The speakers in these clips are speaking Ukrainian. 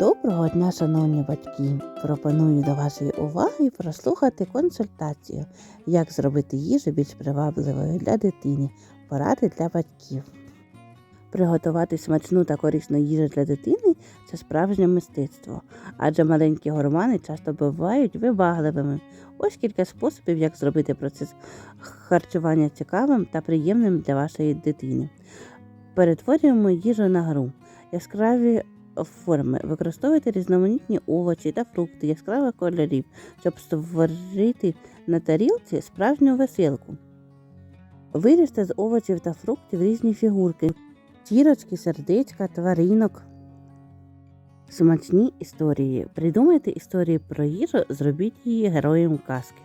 Доброго дня, шановні батьки! Пропоную до вашої уваги прослухати консультацію, як зробити їжу більш привабливою для дитини, поради для батьків. Приготувати смачну та корисну їжу для дитини це справжнє мистецтво, адже маленькі гурмани часто бувають вибагливими. Ось кілька способів, як зробити процес харчування цікавим та приємним для вашої дитини. Перетворюємо їжу на гру. Яскраві форми. Використовуйте різноманітні овочі та фрукти яскравих кольорів, щоб створити на тарілці справжню веселку. Виріжте з овочів та фруктів різні фігурки, зірочки, сердечка, тваринок. Смачні історії. Придумайте історії про їжу, зробіть її героєм казки.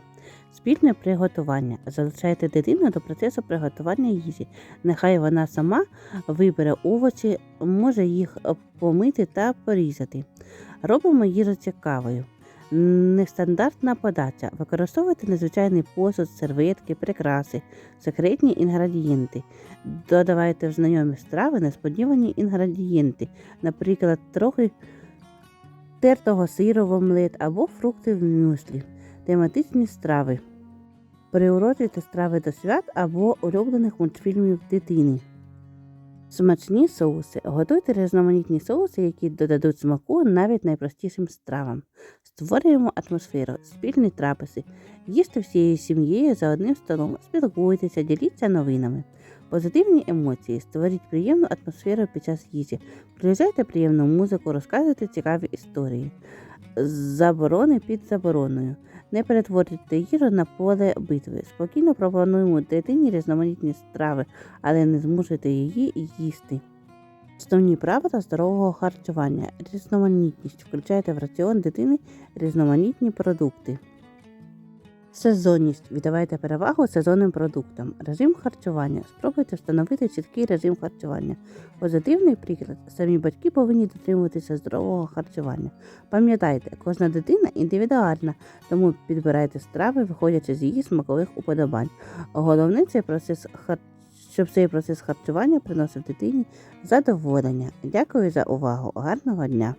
Спільне приготування. Залучайте дитину до процесу приготування їжі. Нехай вона сама вибере овочі, може їх помити та порізати. Робимо їжу цікавою. Нестандартна подача. Використовуйте незвичайний посуд, серветки, прикраси, секретні інгредієнти. Додавайте в знайомі страви несподівані інгредієнти, наприклад, трохи тертого сиру в омлет або фрукти в мюслі. Тематичні страви. Приурочуйте страви до свят або улюблених мультфільмів дитини. Смачні соуси. Готуйте різноманітні соуси, які додадуть смаку навіть найпростішим стравам. Створюємо атмосферу, спільні трапези. Їжте всією сім'єю за одним столом, спілкуйтеся, діліться новинами. Позитивні емоції. Створіть приємну атмосферу під час їжі. Включайте приємну музику, розказуйте цікаві історії. Заборони під забороною. Не перетворюйте їжу на поле битви. Спокійно пропонуємо дитині різноманітні страви, але не змушуйте її їсти. Основні правила здорового харчування. Різноманітність. Включайте в раціон дитини різноманітні продукти. Сезонність. Віддавайте перевагу сезонним продуктам. Режим харчування. Спробуйте встановити чіткий режим харчування. Позитивний приклад. Самі батьки повинні дотримуватися здорового харчування. Пам'ятайте, кожна дитина індивідуальна, тому підбирайте страви, виходячи з її смакових уподобань. Головне цей процес хар... щоб цей процес харчування приносив дитині задоволення. Дякую за увагу. Гарного дня!